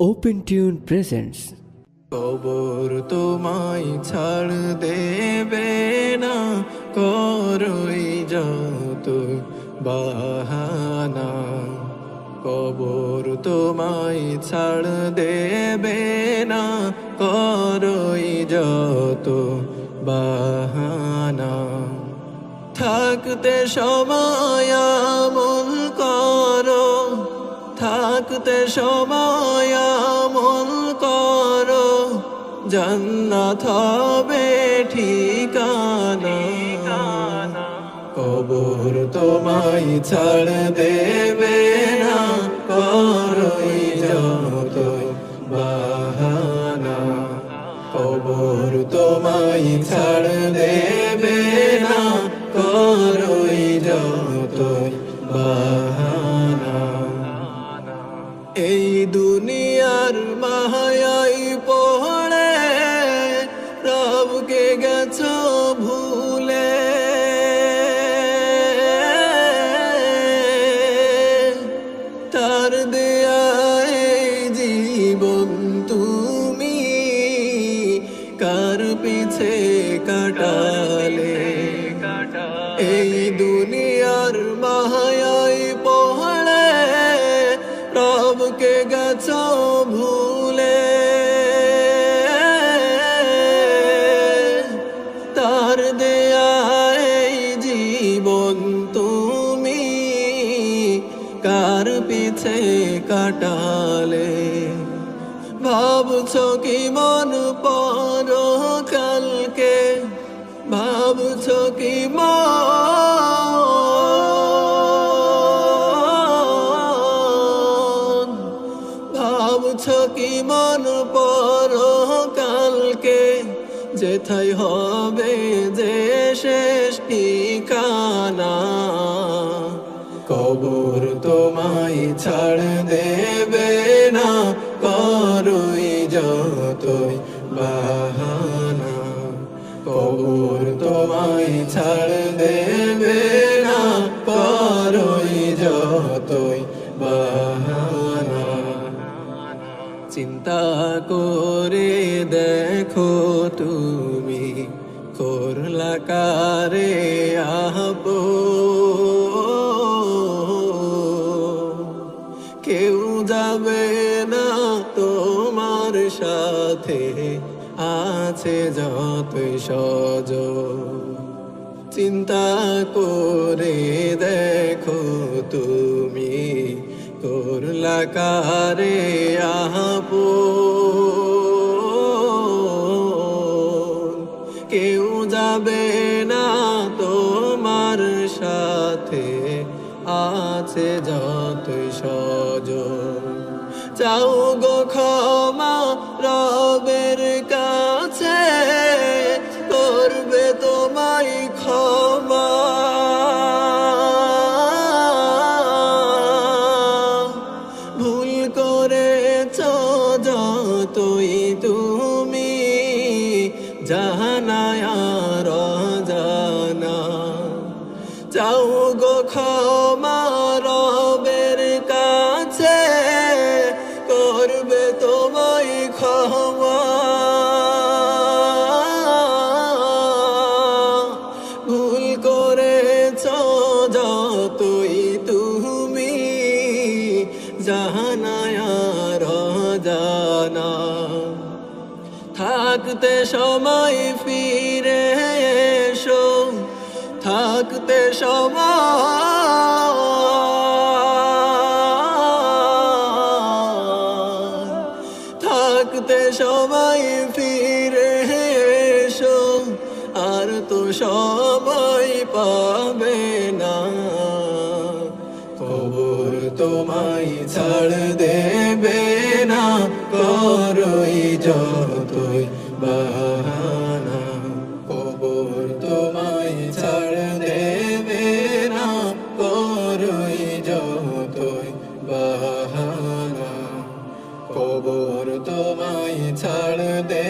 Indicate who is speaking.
Speaker 1: Open tune presents
Speaker 2: কবর তোমায় ছাড় দেবে না, করই যত বাহানা। কবর তোমায় ছাড় দেবে না, করই যত বাহানা। থাকতে সময় থাকতে সময় আমল করো। জান্নাত হবে ঠিকানা। কবর তোমায় ছাড় দেবে না। করই যত বাহানা। কবর তোমায় ছাড় দেবে তার দেয়া এই জীবন তুমি কার পিছে কাটালে? এই দুনিয়ার কাটালে ভাবছ কি মন পর কালকে? ভাবছ কি মন? ভাবছ কি মন পর কালকে? যেথাই হবে যে শেষ ঠিকানা? কবর তোমায় ছাড় দেবে না, করই যতই বাহানা। কবর তোমায় ছাড় দেবে না, করই যতই বাহানা। চিন্তা করে দেখো তুমি করলা কারে আহবো সাথে আছে যতই সজ চিন্তা করে দেখো তুমি করলা কারে আহবো। কেউ যাবে না তোমার সাথে আছে যতই সজ চাও গো ক্ষমা যতই থাকতে সময় ফিরে এসো, থাকতে সময় থাকতে সময় ফিরে এসো, আর তো সময় পাবে না। কবর তোমায় ছাড় দেবে করই তোমায় ছাড় দেবে না। করই যতই বাহানা কবর তোমায় ছাড় দেবে